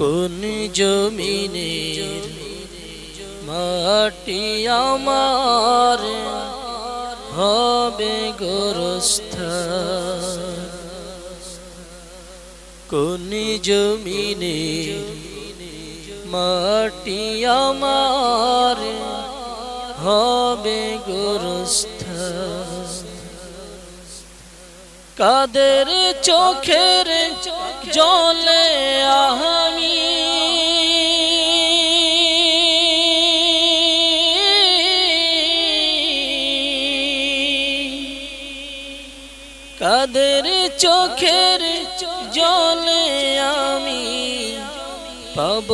কোন জমিনে মাটি আমার হবে গোরস্থান কোন জমিনে মাটি আমার হবে গোরস্থান কাদের চোখের জলে কাদের চোখের জলে আমি পাব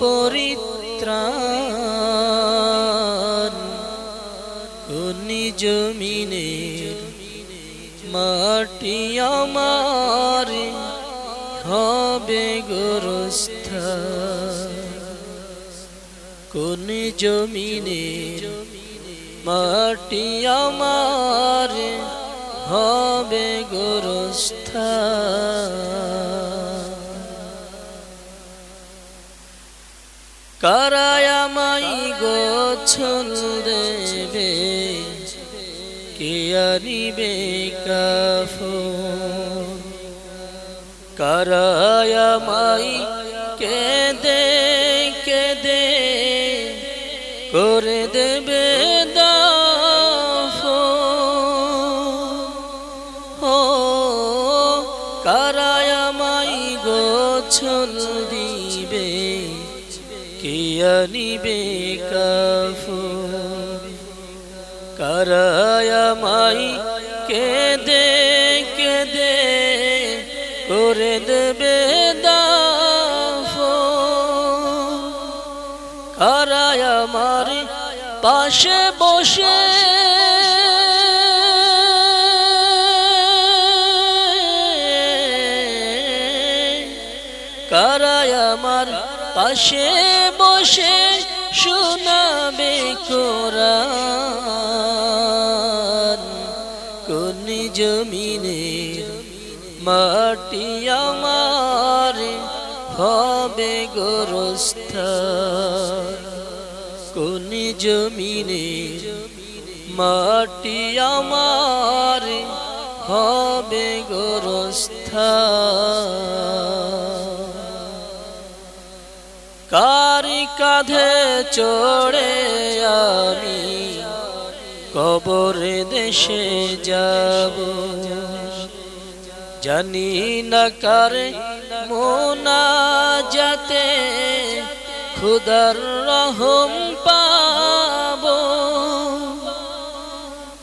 পরিত্রাণ। কোন জমিনের মাটি আমার হবে গোরস্থান। কোন জমিনে মাটি আমার হবে গোরস্থান। কারায়ামাই গোছল দেবে? কে আনিবে কাফন? কারায়ামাই কেদে কেদে করে দেবে? গোছল দিবে কে আনিবে কাফন কারায়ামাই কেদে কেদে করে দেবে দাফন। কারায়ামার পাশে বসে কারায় আমার পাশে বসে শোনাবে কোরআন। কোন জমিনের মাটি আমার হবে গোরস্থান। কোন জমিনের মাটি আমার হবে গোরস্থান। কারি কাঁধে চড়ে আমি কবরে দেশে যাব। জানি না কার মোনা যাতে খুদার রহম পাব।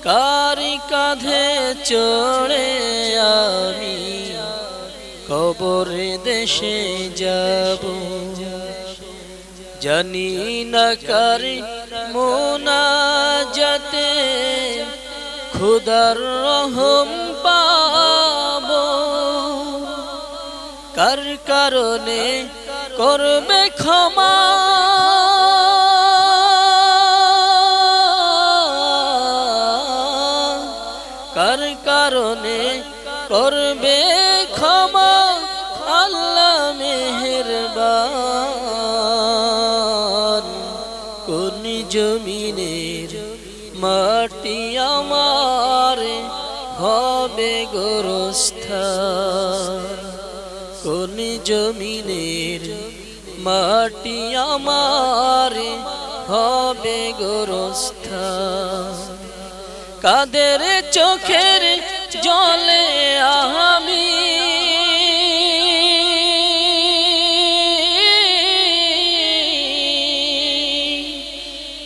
কারি কাঁধে চড়ে আমি কবরে দেশে যাব। জানি না কার মোনা যাতে খুদার রহম পাব কার কারণে করবে ক্ষমা কার কারণে করবে ক্ষমা আল্লাহ মেহেরবান জমিনের মাটি আমার হবে গোরস্থান। কোন জমিনের মাটি আমার হবে গোরস্থান। কাদের চোখের জলে আমি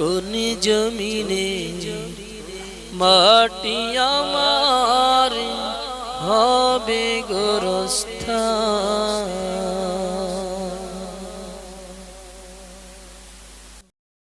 কোন জমিনে মাটি আমার হবে গোরস্থান?